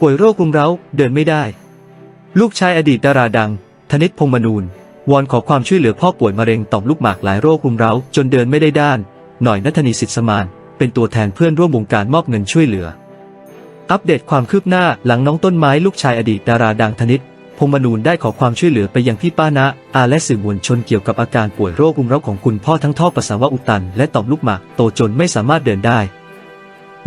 ป่วยโรครุมเร้า เดินไม่ได้ ลูกชายอดีตดาราดัง ธนิตพงมนูนวอนขอความช่วยเหลือพ่อป่วยมะเร็งต่อมลูกหมากหลายโรครุมเร้า จนเดินไม่ได้ด้าน หน่อยนัทนีสิทธิสมาน เป็นตัวแทนเพื่อนร่วมวงการมอบเงินช่วยเหลือ อัปเดตความคืบหน้าหลังน้องต้นไม้ลูกชายอดีตดาราดังธนิตพงมนูนได้ขอความช่วยเหลือไปยังพี่ป้านะอาและสื่อมวลชนเกี่ยวกับอาการป่วยโรครุมเร้าของคุณพ่อทั้งท่อปัสสาวะอุดตัน และต่อมลูกหมากโตจนไม่สามารถเดินได้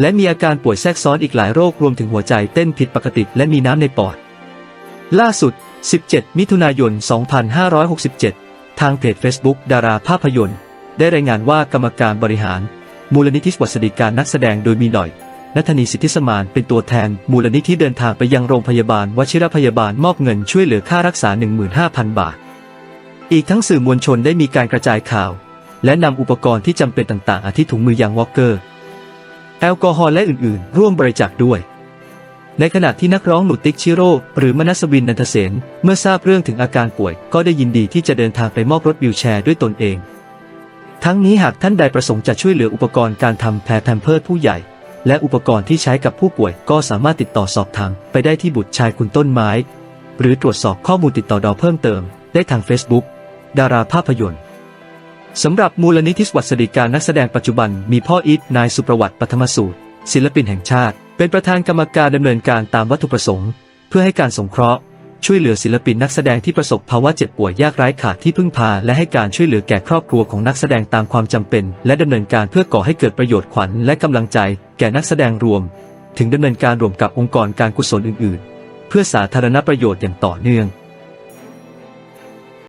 และมีอาการป่วยแทรกซ้อนอีกหลายโรครวมถึงหัวใจเต้นผิดปกติและมีน้ำในปอด ล่าสุด 17 มิถุนายน 2567 ทางเพจ Facebook ดาราภาพยนตร์ ได้รายงานว่ากรรมการบริหาร มูลนิธิสวัสดิการนักแสดงโดยมีหน่อยนัทนีสิทธิสมานเป็นตัวแทน มูลนิธิเดินทางไปยังโรงพยาบาลวชิรพยาบาลมอบเงินช่วยเหลือค่ารักษา 15,000 บาท อีกทั้งสื่อมวลชนได้มีการกระจายข่าว และนำอุปกรณ์ที่จำเป็นต่างๆ อาทิถุงมือยางวอลเกอร์ แอลกอฮอล์และอื่นๆ ร่วมบริจาคด้วย ในขณะที่นักร้องหนุติกชิโร่หรือมนัสวินนันทเสนเมื่อทราบเรื่องถึงอาการป่วย ก็ได้ยินดีที่จะเดินทางไปมอบรถวิวแชร์ด้วยตนเอง ทั้งนี้หากท่านใดประสงค์จะช่วยเหลืออุปกรณ์การทำแพรแพมเพิร์สผู้ใหญ่ และอุปกรณ์ที่ใช้กับผู้ป่วยก็สามารถติดต่อสอบถามไปได้ที่บุตรชายคุณต้นไม้ หรือตรวจสอบข้อมูลติดต่อดอเพิ่มเติม ได้ทาง Facebook ดาราภาพยนตร์ สำหรับมูลนิธิสวัสดิการนักแสดงปัจจุบันมีพ่ออีทนายสุประวัติปฐมสูตร ศิลปินแห่งชาติ เป็นประธานกรรมการดำเนินการตามวัตถุประสงค์ เพื่อให้การสงเคราะห์ ช่วยเหลือศิลปินนักแสดงที่ประสบภาวะเจ็บป่วยยากไร้ขาดที่พึ่งพา และให้การช่วยเหลือแก่ครอบครัวของนักแสดงตามความจำเป็น และดำเนินการเพื่อก่อให้เกิดประโยชน์ขวัญและกำลังใจ แก่นักแสดงรวม ถึงดำเนินการรวมกับองค์กรการกุศลอื่น ๆ เพื่อสาธารณประโยชน์อย่างต่อเนื่อง